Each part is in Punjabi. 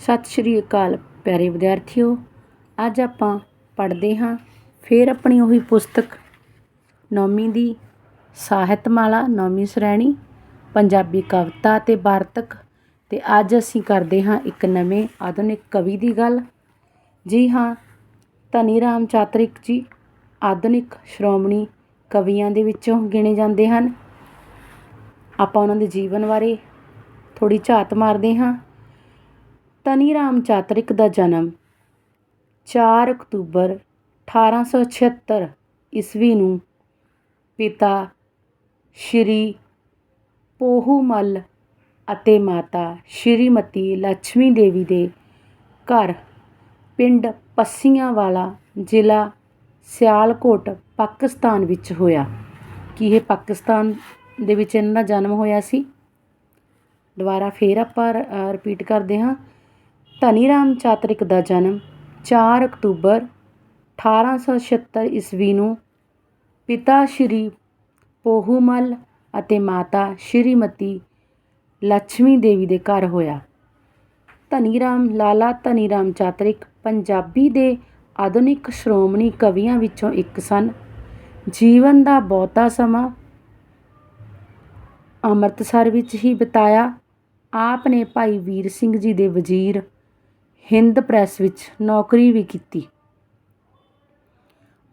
ਸਤਿ ਸ਼੍ਰੀ ਅਕਾਲ ਪਿਆਰੇ ਵਿਦਿਆਰਥੀਓ। ਅੱਜ ਆਪਾਂ ਪੜ੍ਹਦੇ ਹਾਂ ਫਿਰ ਆਪਣੀ ਉਹੀ ਪੁਸਤਕ, ਨੌਵੀਂ ਦੀ ਸਾਹਿਤਮਾਲਾ, ਨੌਵੀਂ ਸ਼੍ਰੇਣੀ, ਪੰਜਾਬੀ ਕਵਿਤਾ ਅਤੇ ਵਾਰਤਕ। ਅਤੇ ਅੱਜ ਅਸੀਂ ਕਰਦੇ ਹਾਂ ਇੱਕ ਨਵੇਂ ਆਧੁਨਿਕ ਕਵੀ ਦੀ ਗੱਲ। ਜੀ ਹਾਂ, ਧਨੀ ਰਾਮ ਚਾਤਰਿਕ ਜੀ ਆਧੁਨਿਕ ਸ਼੍ਰੋਮਣੀ ਕਵੀਆਂ ਦੇ ਵਿੱਚੋਂ ਗਿਣੇ ਜਾਂਦੇ ਹਨ। ਆਪਾਂ ਉਹਨਾਂ ਦੇ ਜੀਵਨ ਬਾਰੇ ਥੋੜ੍ਹੀ ਝਾਤ ਮਾਰਦੇ ਹਾਂ। ਧਨੀ ਰਾਮ ਚਾਤਰਿਕ ਦਾ ਜਨਮ 4 ਅਕਤੂਬਰ 1876 ਈਸਵੀ ਨੂੰ ਪਿਤਾ ਸ਼੍ਰੀ ਪੋਹੂਮਲ ਅਤੇ ਮਾਤਾ ਸ਼੍ਰੀਮਤੀ ਲక్ష్ਮੀ ਦੇਵੀ ਦੇ ਘਰ ਪਿੰਡ ਪੱਸੀਆਂ ਵਾਲਾ ਜ਼ਿਲ੍ਹਾ ਸਿਆਲਕੋਟ, ਪਾਕਿਸਤਾਨ ਵਿੱਚ ਹੋਇਆ। ਕੀ ਇਹ ਪਾਕਿਸਤਾਨ ਦੇ ਵਿੱਚ ਇਹਨਾਂ ਦਾ ਜਨਮ ਹੋਇਆ ਸੀ? ਦੁਬਾਰਾ ਫੇਰ ਆਪਾਂ ਰਿਪੀਟ ਕਰਦੇ ਹਾਂ। ਧਨੀ ਰਾਮ ਚਾਤਰਿਕ ਦਾ ਜਨਮ ਚਾਰ ਅਕਤੂਬਰ 1876 ਈਸਵੀ ਨੂੰ ਪਿਤਾ ਸ਼੍ਰੀ ਪੋਹੂਮਲ ਅਤੇ ਮਾਤਾ ਸ਼੍ਰੀਮਤੀ ਲక్ష్ਮੀ ਦੇਵੀ ਦੇ ਘਰ ਹੋਇਆ। ਧਨੀ ਰਾਮ ਲਾਲਾ ਧਨੀ ਰਾਮ ਚਾਤਰਿਕ ਪੰਜਾਬੀ ਦੇ ਆਧੁਨਿਕ ਸ਼੍ਰੋਮਣੀ ਕਵੀਆਂ ਵਿੱਚੋਂ ਇੱਕ ਸਨ। ਜੀਵਨ ਦਾ ਬਹੁਤਾ ਸਮਾਂ ਅੰਮ੍ਰਿਤਸਰ ਵਿੱਚ ਹੀ ਬਿਤਾਇਆ। ਆਪ ਨੇ ਭਾਈ ਵੀਰ ਸਿੰਘ ਜੀ ਦੇ ਵਜ਼ੀਰ ਹਿੰਦ ਪ੍ਰੈਸ ਵਿੱਚ ਨੌਕਰੀ ਵੀ ਕੀਤੀ।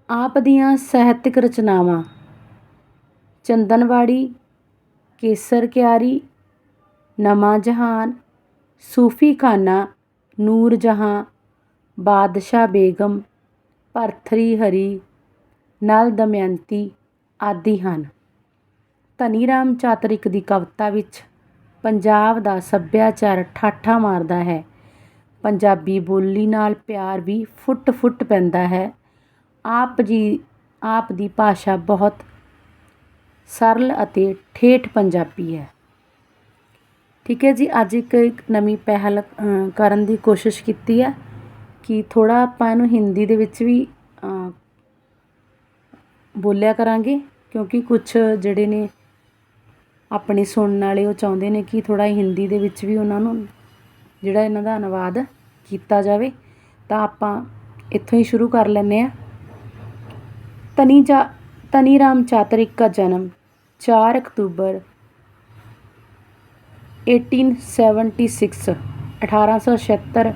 ਆਪ ਦੀਆਂ ਸਾਹਿਤਕ ਰਚਨਾਵਾਂ ਚੰਦਨਵਾੜੀ, ਕੇਸਰ ਕਿਆਰੀ, ਨਵਾਂ ਜਹਾਨ, ਸੂਫੀ ਖਾਨਾ, ਨੂਰ ਜਹਾਂ, ਬਾਦਸ਼ਾਹ ਬੇਗਮ, ਭਰਥਰੀ ਹਰੀ, ਨਲ ਦਮਯੰਤੀ ਆਦਿ ਹਨ। ਧਨੀ ਰਾਮ ਚਾਤਰਿਕ ਦੀ ਕਵਿਤਾ ਵਿੱਚ ਪੰਜਾਬ ਦਾ ਸੱਭਿਆਚਾਰ ਠਾਠਾ ਮਾਰਦਾ ਹੈ। ਪੰਜਾਬੀ ਬੋਲੀ ਨਾਲ ਪਿਆਰ ਵੀ ਫੁੱਟ ਫੁੱਟ ਪੈਂਦਾ ਹੈ। ਆਪ ਜੀ, ਆਪ ਦੀ ਭਾਸ਼ਾ ਬਹੁਤ ਸਰਲ ਅਤੇ ਠੇਠ ਪੰਜਾਬੀ ਹੈ। ਠੀਕ ਹੈ ਜੀ, ਅੱਜ ਇੱਕ ਇੱਕ ਨਵੀਂ ਪਹਿਲ ਕਰਨ ਦੀ ਕੋਸ਼ਿਸ਼ ਕੀਤੀ ਹੈ ਕਿ ਥੋੜਾ ਆਪਾਂ ਇਹਨੂੰ ਹਿੰਦੀ ਦੇ ਵਿੱਚ ਵੀ ਬੋਲਿਆ ਕਰਾਂਗੇ, ਕਿਉਂਕਿ ਕੁਝ ਜਿਹੜੇ ਨੇ ਆਪਣੇ ਸੁਣਨ ਵਾਲੇ ਉਹ ਚਾਹੁੰਦੇ ਨੇ ਕਿ ਥੋੜਾ ਹਿੰਦੀ ਦੇ ਵਿੱਚ ਵੀ ਉਹਨਾਂ ਨੂੰ ਜਿਹੜਾ ਇਹਨਾਂ ਦਾ ਅਨੁਵਾਦ ਕੀਤਾ ਜਾਵੇ ਤਾਂ ਆਪਾਂ ਇੱਥੋਂ ਹੀ ਸ਼ੁਰੂ ਕਰ ਲੈਂਦੇ ਆ ਤਨੀ ਚਾ तनी राम चातरिक का जन्म 4 अक्टूबर 1876 1876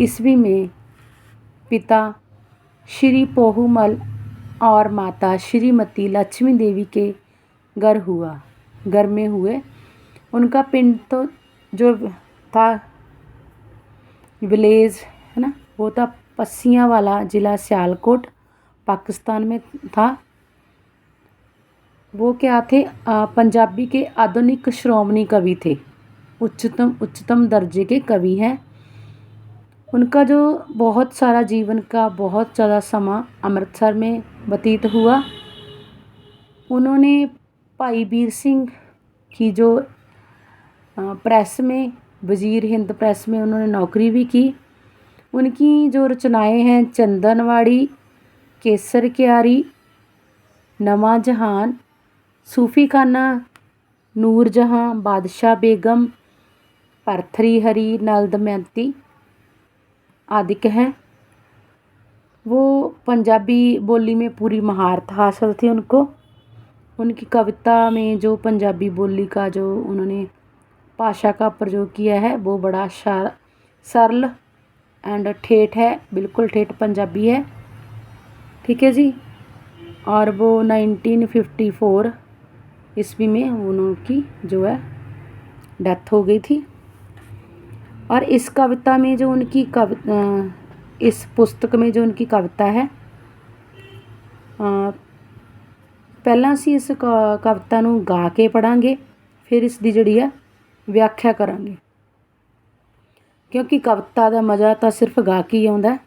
ईस्वी में पिता श्री पोहुमल और माता श्रीमती लक्ष्मी देवी के घर हुआ घर में हुए उनका पिंड तो जो था विलेज है ना? वो था पस्सियाँ वाला ज़िला सियालकोट पाकिस्तान में था। वो क्या थे? आ, पंजाबी के आधुनिक श्रोमणी कवि थे। उच्चतम उच्चतम दर्जे के कवि हैं। उनका जो बहुत सारा जीवन का बहुत ज़्यादा समा अमृतसर में व्यतीत हुआ उन्होंने भाई वीर सिंह की जो प्रेस में वज़ीर हिंद प्रेस में उन्होंने नौकरी भी की। उनकी जो रचनाएँ हैं, चंदनवाड़ी, केसर क्यारी नवा जहान सूफ़ी खाना नूर जहाँ बादशाह बेगम भरथरी हरी नल दमयंती आदि हैं। वो पंजाबी बोली में पूरी महारत हासिल थी उनको। उनकी कविता में जो पंजाबी बोली का जो उन्होंने भाषा का प्रयोग किया है वो बड़ा सरल एंड ठेठ है बिल्कुल ठेठ पंजाबी है ठीक है जी और वो 1954 ईस्वी में उनकी जो है डेथ हो गई थी और इस कविता में जो उनकी कवि इस पुस्तक में जो उनकी कविता है ਪਹਿਲਾਂ ਅਸੀਂ ਇਸ ਕਵਿਤਾ ਨੂੰ ਗਾ ਕੇ ਪੜਾਂਗੇ ਫਿਰ ਇਸ ਦੀ ਜਿਹੜੀ ਹੈ ਵਿਆਖਿਆ ਕਰਾਂਗੇ। ਕਿਉਂਕਿ ਕਵਿਤਾ ਦਾ ਮਜ਼ਾ ਤਾਂ ਸਿਰਫ ਗਾ ਕੇ ਹੀ ਆਉਂਦਾ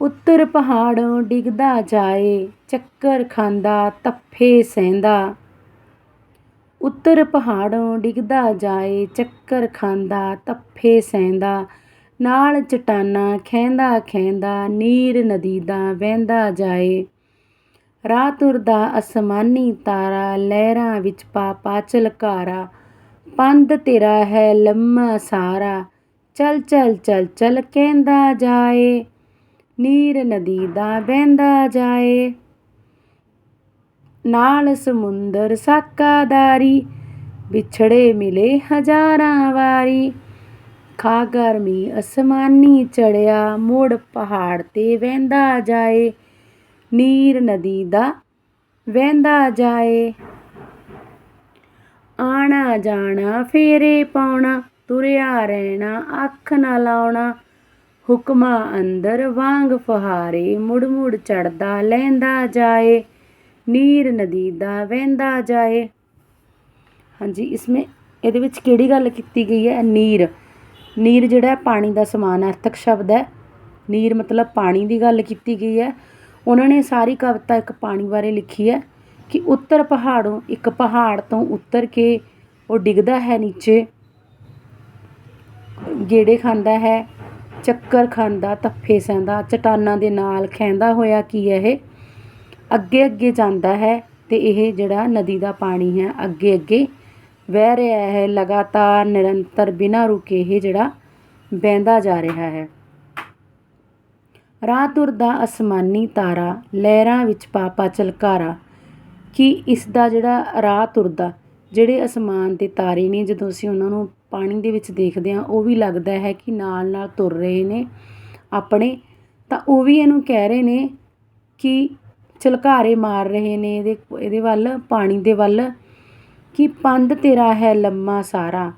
ਉੱਤਰ ਪਹਾੜੋਂ ਡਿੱਗਦਾ ਜਾਏ, ਚੱਕਰ ਖਾਂਦਾ, ਤੱਫੇ ਸਹਿੰਦਾ। ਉੱਤਰ ਪਹਾੜੋਂ ਡਿੱਗਦਾ ਜਾਏ, ਚੱਕਰ ਖਾਂਦਾ, ਤੱਫੇ ਸਹਿੰਦਾ। ਨਾਲ ਚਟਾਨਾਂ ਖੈਂਦਾ ਖੈਂਦਾ ਨੀਰ ਨਦੀ ਦਾ ਵਹਿੰਦਾ ਜਾਏ। ਰਾਹ ਤੁਰਦਾ ਅਸਮਾਨੀ ਤਾਰਾ, ਲਹਿਰਾਂ ਵਿੱਚ ਪਾ ਪਾ ਝਲਕਾਰਾ ਪੰਧ ਤੇਰਾ ਹੈ ਲੰਮਾ ਸਾਰਾ। ਚਲ ਚਲ, ਚੱਲ, ਚਲ ਕਹਿੰਦਾ ਜਾਏ। ਨੀਰ ਨਦੀ ਦਾ ਬਹਿੰਦਾ ਜਾਏ। ਨਾਲ ਸਮੁੰਦਰ ਸਾਕਾਦਾਰੀ। ਵਿਛੜੇ ਮਿਲੇ ਹਜ਼ਾਰਾਂ ਵਾਰੀ। ਖਾਗਰ ਗਰਮੀ ਅਸਮਾਨੀ ਚੜਿਆ। ਮੋੜ ਪਹਾੜ ਤੇ ਵਹਿੰਦਾ ਜਾਏ। ਨੀਰ ਨਦੀ ਦਾ ਵਹਿੰਦਾ ਜਾਏ। ਆਣਾ ਜਾਣਾ, ਫੇਰੇ ਪਾਉਣਾ, ਤੁਰਿਆ ਰਹਿਣਾ, ਅੱਖ ਨਾ ਲਾਉਣਾ। ਹੁਕਮਾਂ ਅੰਦਰ ਵਾਂਗ ਫੁਹਾਰੇ ਮੁੜ ਮੁੜ ਚੜਦਾ ਲਹਿੰਦਾ ਜਾਏ। ਨੀਰ ਨਦੀ ਦਾ ਵਹਿੰਦਾ ਜਾਏ। ਹਾਂਜੀ ਇਸਮੇ ਇਹਦੇ ਵਿੱਚ ਕਿਹੜੀ ਗੱਲ ਕੀਤੀ ਗਈ ਹੈ? ਨੀਰ। ਨੀਰ ਜਿਹੜਾ ਪਾਣੀ ਦਾ ਸਮਾਨ ਅਰਥਕ ਸ਼ਬਦ ਹੈ। ਨੀਰ ਮਤਲਬ ਪਾਣੀ ਦੀ ਗੱਲ ਕੀਤੀ ਗਈ ਹੈ। ਉਹਨਾਂ ਨੇ ਸਾਰੀ ਕਵਿਤਾ ਇੱਕ ਪਾਣੀ ਬਾਰੇ ਲਿਖੀ ਹੈ। ਕਿ ਉੱਤਰ ਪਹਾੜੋਂ, ਇੱਕ ਪਹਾੜ ਤੋਂ ਉੱਤਰ ਕੇ ਉਹ ਡਿੱਗਦਾ ਹੈ ਨੀਚੇ। ਗੇੜੇ ਖਾਂਦਾ ਹੈ, ਚੱਕਰ ਖਾਂਦਾ ਤੱਫੇ ਸਹਿੰਦਾ, ਚਟਾਨਾਂ ਦੇ ਨਾਲ ਖਹਿੰਦਾ ਹੋਇਆ ਕੀ ਹੈ ਇਹ? ਅੱਗੇ ਅੱਗੇ ਜਾਂਦਾ ਹੈ ਤੇ ਇਹ ਜਿਹੜਾ ਨਦੀ ਦਾ ਪਾਣੀ ਹੈ, ਅੱਗੇ ਅੱਗੇ ਵਹਿ ਰਿਹਾ ਹੈ। ਲਗਾਤਾਰ ਨਿਰੰਤਰ ਬਿਨਾਂ ਰੁਕੇ ਇਹ ਜਿਹੜਾ ਵਹਿੰਦਾ ਜਾ ਰਿਹਾ ਹੈ। ਰਾਹ ਤੁਰਦਾ ਅਸਮਾਨੀ ਤਾਰਾ, ਲਹਿਰਾਂ ਵਿੱਚ ਪਾਪਾ ਚਲਕਾਰਾ ਕਿ ਇਸ ਦਾ ਜਿਹੜਾ ਰਾਹ ਤੁਰਦਾ, ਜਿਹੜੇ ਅਸਮਾਨ ਦੇ ਤਾਰੇ ਨੇ, ਜਦੋਂ ਅਸੀਂ ਉਹਨਾਂ ਨੂੰ ਪਾਣੀ ਦੇ ਵਿੱਚ ਦੇਖਦੇ ਹਾਂ, ਉਹ ਵੀ ਲੱਗਦਾ ਹੈ ਕਿ ਨਾਲ ਨਾਲ ਤੁਰ ਰਹੇ ਨੇ ਆਪਣੇ। ਤਾਂ ਉਹ ਵੀ ਇਹਨੂੰ ਕਹਿ ਰਹੇ ਨੇ ਕਿ ਝਲਕਾਰੇ ਮਾਰ ਰਹੇ ਨੇ ਇਹਦੇ ਇਹਦੇ ਵੱਲ, ਪਾਣੀ ਦੇ ਵੱਲ, ਕਿ ਪੰਧ ਤੇਰਾ ਹੈ ਲੰਮਾ ਸਾਰਾ,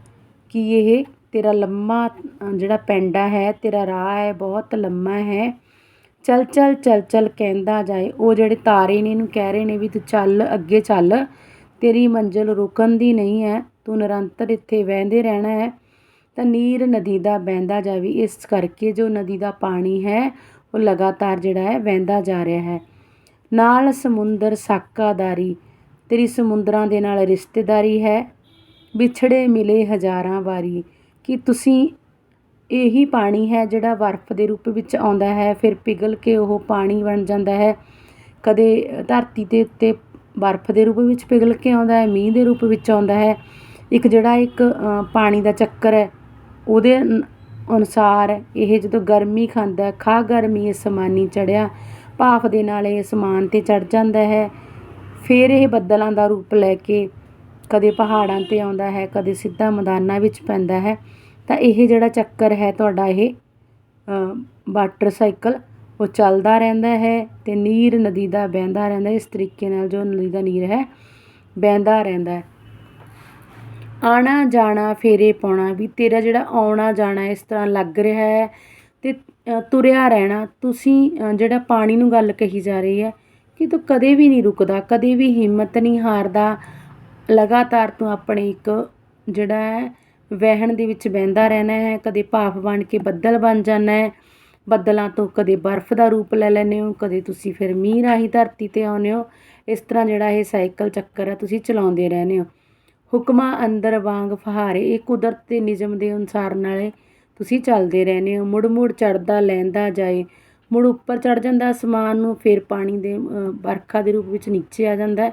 ਕਿ ਇਹ ਤੇਰਾ ਲੰਮਾ ਜਿਹੜਾ ਪੈਂਡਾ ਹੈ, ਤੇਰਾ ਰਾਹ ਹੈ, ਬਹੁਤ ਲੰਮਾ ਹੈ। ਚੱਲ ਚੱਲ ਚੱਲ ਚੱਲ ਕਹਿੰਦਾ ਜਾਏ। ਉਹ ਜਿਹੜੇ ਤਾਰੇ ਨੇ, ਇਹਨੂੰ ਕਹਿ ਰਹੇ ਨੇ ਵੀ ਤੂੰ ਚੱਲ, ਅੱਗੇ ਚੱਲ। ਤੇਰੀ ਮੰਜ਼ਿਲ ਰੁਕਣ ਦੀ ਨਹੀਂ ਹੈ। ਤੂੰ ਨਿਰੰਤਰ ਇੱਥੇ ਵਹਿੰਦੇ ਰਹਿਣਾ ਹੈ। ਤਾਂ ਨੀਰ ਨਦੀ ਦਾ ਬਹਿੰਦਾ ਜਾਵੇ। ਇਸ ਕਰਕੇ ਜੋ ਨਦੀ ਦਾ ਪਾਣੀ ਹੈ, ਉਹ ਲਗਾਤਾਰ ਜਿਹੜਾ ਹੈ, ਵਹਿੰਦਾ ਜਾ ਰਿਹਾ ਹੈ। ਨਾਲ ਸਮੁੰਦਰ ਸਾਕਾਦਾਰੀ। ਤੇਰੀ ਸਮੁੰਦਰਾਂ ਦੇ ਨਾਲ ਰਿਸ਼ਤੇਦਾਰੀ ਹੈ। ਵਿਛੜੇ ਮਿਲੇ ਹਜ਼ਾਰਾਂ ਵਾਰੀ। ਕਿ ਤੁਸੀਂ ਇਹੀ ਪਾਣੀ ਹੈ ਜਿਹੜਾ ਬਰਫ਼ ਦੇ ਰੂਪ ਵਿੱਚ ਆਉਂਦਾ ਹੈ, ਫਿਰ ਪਿਘਲ ਕੇ ਉਹ ਪਾਣੀ ਬਣ ਜਾਂਦਾ ਹੈ। ਕਦੇ ਧਰਤੀ ਦੇ ਉੱਤੇ ਬਰਫ਼ ਦੇ ਰੂਪ ਵਿੱਚ ਪਿਘਲ ਕੇ ਆਉਂਦਾ ਹੈ, ਮੀਂਹ ਦੇ ਰੂਪ ਵਿੱਚ ਆਉਂਦਾ ਹੈ। ਇੱਕ ਜਿਹੜਾ ਇੱਕ ਪਾਣੀ ਦਾ ਚੱਕਰ ਹੈ, ਉਹਦੇ ਅਨੁਸਾਰ ਇਹ ਜਦੋਂ ਗਰਮੀ ਖਾਂਦਾ ਖਾ ਗਰਮੀ ਅਸਮਾਨੀ ਚੜਿਆ, ਭਾਫ ਦੇ ਨਾਲ ਇਹ ਅਸਮਾਨ ਤੇ ਚੜ ਜਾਂਦਾ ਹੈ। ਫਿਰ ਇਹ ਬੱਦਲਾਂ ਦਾ ਰੂਪ ਲੈ ਕੇ ਕਦੇ ਪਹਾੜਾਂ ਤੇ ਆਉਂਦਾ ਹੈ, ਕਦੇ ਸਿੱਧਾ ਮੈਦਾਨਾਂ ਵਿੱਚ ਪੈਂਦਾ ਹੈ। ਤਾਂ ਇਹ ਜਿਹੜਾ ਚੱਕਰ ਹੈ ਤੁਹਾਡਾ ਇਹ ਅ, ਵਾਟਰ ਸਾਈਕਲ ਉਹ ਚੱਲਦਾ ਰਹਿੰਦਾ ਹੈ ਅਤੇ ਨੀਰ ਨਦੀ ਦਾ ਵਹਿੰਦਾ ਰਹਿੰਦਾ ਇਸ ਤਰੀਕੇ ਨਾਲ ਜੋ ਨਦੀ ਦਾ ਨੀਰ ਹੈ ਵਹਿੰਦਾ ਰਹਿੰਦਾ ਹੈ। ਆਣਾ ਜਾਣਾ ਫੇਰੇ ਪਾਉਣਾ ਵੀ ਤੇਰਾ ਜਿਹੜਾ ਆਉਣਾ ਜਾਣਾ ਇਸ ਤਰ੍ਹਾਂ ਲੱਗ ਰਿਹਾ ਹੈ ਤੇ ਤੁਰਿਆ ਰਹਿਣਾ ਤੁਸੀਂ ਜਿਹੜਾ ਪਾਣੀ ਨੂੰ ਗੱਲ ਕਹੀ ਜਾ ਰਹੀ ਹੈ ਕਿ ਤੂੰ ਕਦੇ ਵੀ ਨਹੀਂ ਰੁਕਦਾ ਕਦੇ ਵੀ ਹਿੰਮਤ ਨਹੀਂ ਹਾਰਦਾ ਲਗਾਤਾਰ ਤੂੰ ਆਪਣੇ ਇੱਕ ਜਿਹੜਾ ਹੈ ਵਹਿਣ ਦੇ ਵਿੱਚ ਵਹਿੰਦਾ ਰਹਿਣਾ ਹੈ, ਕਦੇ ਭਾਫ ਬਣ ਕੇ ਬੱਦਲ ਬਣ ਜਾਣਾ ਹੈ। ਬੱਦਲਾਂ ਤੋਂ ਕਦੇ ਬਰਫ਼ ਦਾ ਰੂਪ ਲੈ ਲੈਂਦੇ ਹੋ, ਕਦੇ ਤੁਸੀਂ ਫਿਰ ਮੀਂਹ ਰਾਹੀਂ ਧਰਤੀ ਤੇ ਆਉਂਦੇ ਹੋ। ਇਸ ਤਰ੍ਹਾਂ ਜਿਹੜਾ ਇਹ ਸਾਈਕਲ ਚੱਕਰ ਹੈ ਤੁਸੀਂ ਚਲਾਉਂਦੇ ਰਹਿੰਦੇ ਹੋ। ਹੁਕਮਾਂ ਅੰਦਰ ਵਾਂਗ ਫਹਾਰੇ, ਇਹ ਕੁਦਰਤ ਦੇ ਨਿਯਮ ਦੇ ਅਨੁਸਾਰ ਨਾਲੇ ਤੁਸੀਂ ਚੱਲਦੇ ਰਹਿੰਦੇ ਹੋ। ਮੁੜ ਮੁੜ ਚੜਦਾ ਲੈਂਦਾ ਜਾਏ, ਮੁੜ ਉੱਪਰ ਚੜ ਜਾਂਦਾ ਅਸਮਾਨ ਨੂੰ, ਫਿਰ ਪਾਣੀ ਦੇ ਵਰਖਾ ਦੇ ਰੂਪ ਵਿੱਚ ਨੀਚੇ ਆ ਜਾਂਦਾ ਹੈ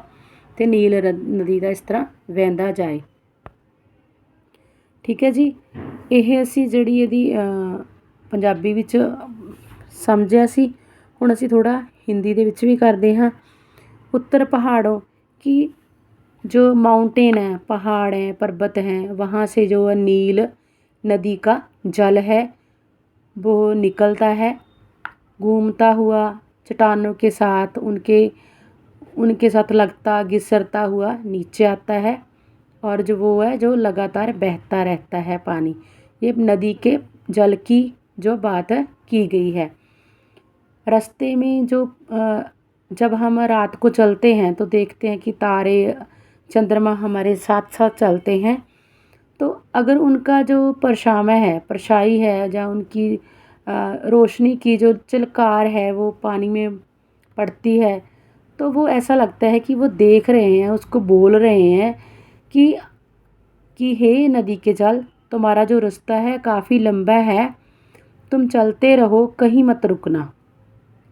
ਤੇ ਨੀਲ ਰ- ਨਦੀ ਦਾ ਇਸ ਤਰ੍ਹਾਂ ਵਹਿੰਦਾ ਜਾਏ। ਠੀਕ ਹੈ ਜੀ ਇਹ ਅਸੀਂ ਜਿਹੜੀ ਇਹਦੀ ਅ, ਪੰਜਾਬੀ ਵਿੱਚ ਸਮਝਿਆ ਸੀ ਹੁਣ ਅਸੀਂ ਥੋੜਾ ਹਿੰਦੀ ਦੇ ਵਿੱਚ ਵੀ ਕਰਦੇ ਹਾਂ उत्तर पहाड़ों की जो माउंटेन है पहाड़ हैं पर्वत हैं वहाँ से जो है नील नदी का जल है वो निकलता है घूमता हुआ चट्टानों के साथ उनके उनके साथ लगता घिसरता हुआ नीचे आता है और जो वो है, जो लगातार बहता रहता है पानी। ये नदी के जल की जो बात की गई है। रास्ते में जो जब हम रात को चलते हैं तो देखते हैं कि तारे, चंद्रमा हमारे साथ साथ चलते हैं। तो अगर उनका जो परछावा है, परछाई है, या उनकी रोशनी की जो चिलकार है, वो पानी में पड़ती है तो वो ऐसा लगता है कि वो देख रहे हैं, उसको बोल रहे हैं कि कि हे नदी के जल, तुम्हारा जो रास्ता है काफ़ी लंबा है। तुम चलते रहो, कहीं मत रुकना।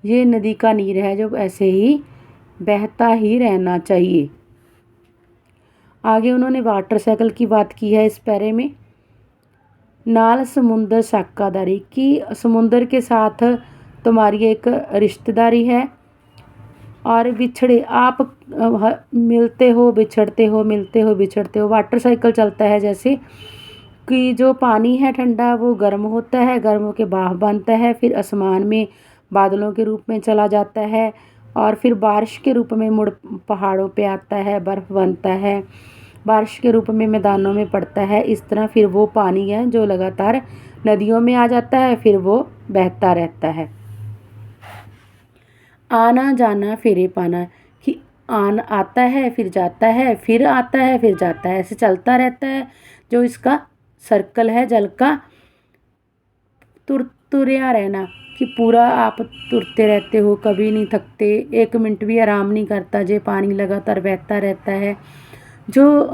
ये नदी का नीर है, जो ऐसे ही बहता ही रहना चाहिए। आगे उन्होंने वाटर साइकिल की बात की है इस पैरे में। नाल समुंदर साकादारी कि, समुंदर के साथ तुम्हारी एक रिश्तेदारी है। और बिछड़े, आप मिलते हो, बिछड़ते हो, मिलते हो, बिछड़ते हो। वाटर साइकिल चलता है जैसे कि जो पानी है ठंडा, वो गर्म होता है, गर्म होकर बाह बनता है, फिर आसमान में बादलों के रूप में चला जाता है और फिर बारिश के रूप में मुड़, पहाड़ों पे आता है, बर्फ़ बनता है। बारिश के रूप में मैदानों में पड़ता है। इस तरह फिर वो पानी है जो लगातार नदियों में आ जाता है, फिर वो बहता रहता है। आना जाना, फेरे पाना कि आन आता है, फिर जाता है, फिर आता है, फिर जाता है, ऐसे चलता रहता है। जो इसका सर्कल है, जल का, तुर, तुरया रहना कि पूरा आप तुरते रहते हो, कभी नहीं थकते। एक मिनट भी आराम नहीं करता, जे पानी लगातार बहता रहता है। जो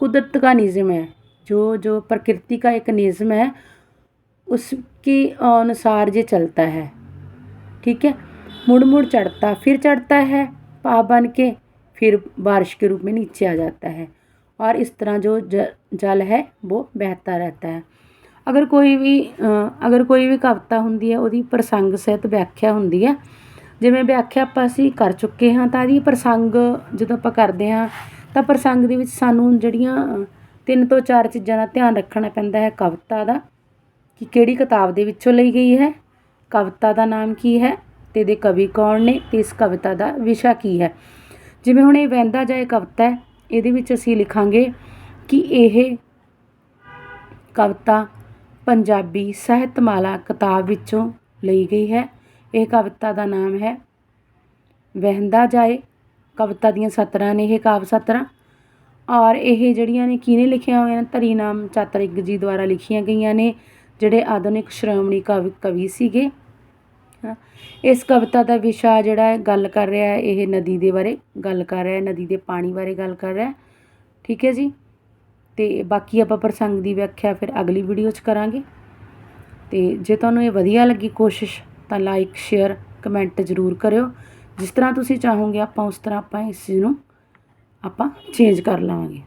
कुदरत का निज़म है, जो जो प्रकृति का एक निज़म है, उसके अनुसार ये चलता है। ठीक है? मुड़ मुड़ चढ़ता फिर चढ़ता है पा बन के फिर बारिश के रूप में नीचे आ जाता है और इस तरह जो ज, जल है वो बहता रहता है ਅਗਰ ਕੋਈ ਵੀ ਅ, ਅਗਰ ਕੋਈ ਵੀ ਕਵਿਤਾ ਹੁੰਦੀ ਹੈ ਉਹਦੀ ਪ੍ਰਸੰਗ ਸਹਿਤ ਵਿਆਖਿਆ ਹੁੰਦੀ ਹੈ ਜਿਵੇਂ ਵਿਆਖਿਆ ਆਪਾਂ ਅਸੀਂ ਕਰ ਚੁੱਕੇ ਹਾਂ ਤਾਂ ਇਹਦੀ ਪ੍ਰਸੰਗ ਜਦੋਂ ਆਪਾਂ ਕਰਦੇ ਹਾਂ ਤਾਂ ਪ੍ਰਸੰਗ ਦੇ ਵਿੱਚ ਸਾਨੂੰ ਜਿਹੜੀਆਂ ਅ, ਤਿੰਨ ਤੋਂ ਚਾਰ ਚੀਜ਼ਾਂ ਦਾ ਧਿਆਨ ਰੱਖਣਾ ਪੈਂਦਾ ਹੈ ਕਵਿਤਾ ਦਾ ਕਿ ਕਿਹੜੀ ਕਿਤਾਬ ਦੇ ਵਿੱਚੋਂ ਲਈ ਗਈ ਹੈ ਕਵਿਤਾ ਦਾ ਨਾਮ ਕੀ ਹੈ ਤੇ ਇਹਦੇ ਕਵੀ ਕੌਣ ਨੇ ਤੇ ਇਸ ਕਵਿਤਾ ਦਾ ਵਿਸ਼ਾ ਕੀ ਹੈ? ਜਿਵੇਂ ਹੁਣ ਇਹ ਵਹਿੰਦਾ ਜਾਏ ਕਵਿਤਾ ਹੈ, ਇਹਦੇ ਵਿੱਚ ਅਸੀਂ ਲਿਖਾਂਗੇ ਕਿ ਇਹ ਕਵਿਤਾ ਪੰਜਾਬੀ ਸਾਹਿਤਮਾਲਾ ਕਿਤਾਬ ਵਿੱਚੋਂ ਲਈ ਗਈ ਹੈ। ਇਹ ਕਵਿਤਾ ਦਾ ਨਾਮ ਹੈ ਵਹਿੰਦਾ ਜਾਏ। ਕਵਿਤਾ ਦੀਆਂ ਸਤਰਾਂ ਨੇ ਇਹ ਕਾਵ ਸਤਰਾਂ। ਔਰ ਇਹ ਜਿਹੜੀਆਂ ਨੇ, ਕਿਹਨੇ ਲਿਖੀਆਂ ਹੋਈਆਂ ਨੇ? ਧਰੀ ਨਾਮ ਚਾਤਰਿਕ ਜੀ ਦੁਆਰਾ ਲਿਖੀਆਂ ਗਈਆਂ ਨੇ, ਜਿਹੜੇ ਆਧੁਨਿਕ ਸ਼੍ਰੋਮਣੀ ਕਵੀ ਕਵੀ ਸੀਗੇ। ਇਸ ਕਵਿਤਾ ਦਾ ਵਿਸ਼ਾ ਜਿਹੜਾ ਹੈ, ਗੱਲ ਕਰ ਰਿਹਾ ਇਹ ਨਦੀ ਦੇ ਬਾਰੇ ਗੱਲ ਕਰ ਰਿਹਾ ਨਦੀ ਦੇ ਪਾਣੀ ਬਾਰੇ ਗੱਲ ਕਰ ਰਿਹਾ ਠੀਕ ਹੈ ਜੀ? ਤੇ ਬਾਕੀ ਆਪਾਂ ਪ੍ਰਸੰਗ ਦੀ ਵਿਆਖਿਆ ਫਿਰ ਅਗਲੀ ਵੀਡੀਓ 'ਚ ਕਰਾਂਗੇ। ਤੇ ਜੇ ਤੁਹਾਨੂੰ ਇਹ ਵਧੀਆ ਲੱਗੀ ਕੋਸ਼ਿਸ਼, ਤਾਂ ਲਾਈਕ ਸ਼ੇਅਰ ਕਮੈਂਟ ਜ਼ਰੂਰ ਕਰਿਓ। ਜਿਸ ਤਰ੍ਹਾਂ ਤੁਸੀਂ ਚਾਹੋਗੇ ਆਪਾਂ ਉਸ ਤਰ੍ਹਾਂ ਆਪਾਂ ਇਸ ਚੀਜ਼ ਨੂੰ ਆਪਾਂ ਚੇਂਜ ਕਰ ਲਵਾਂਗੇ।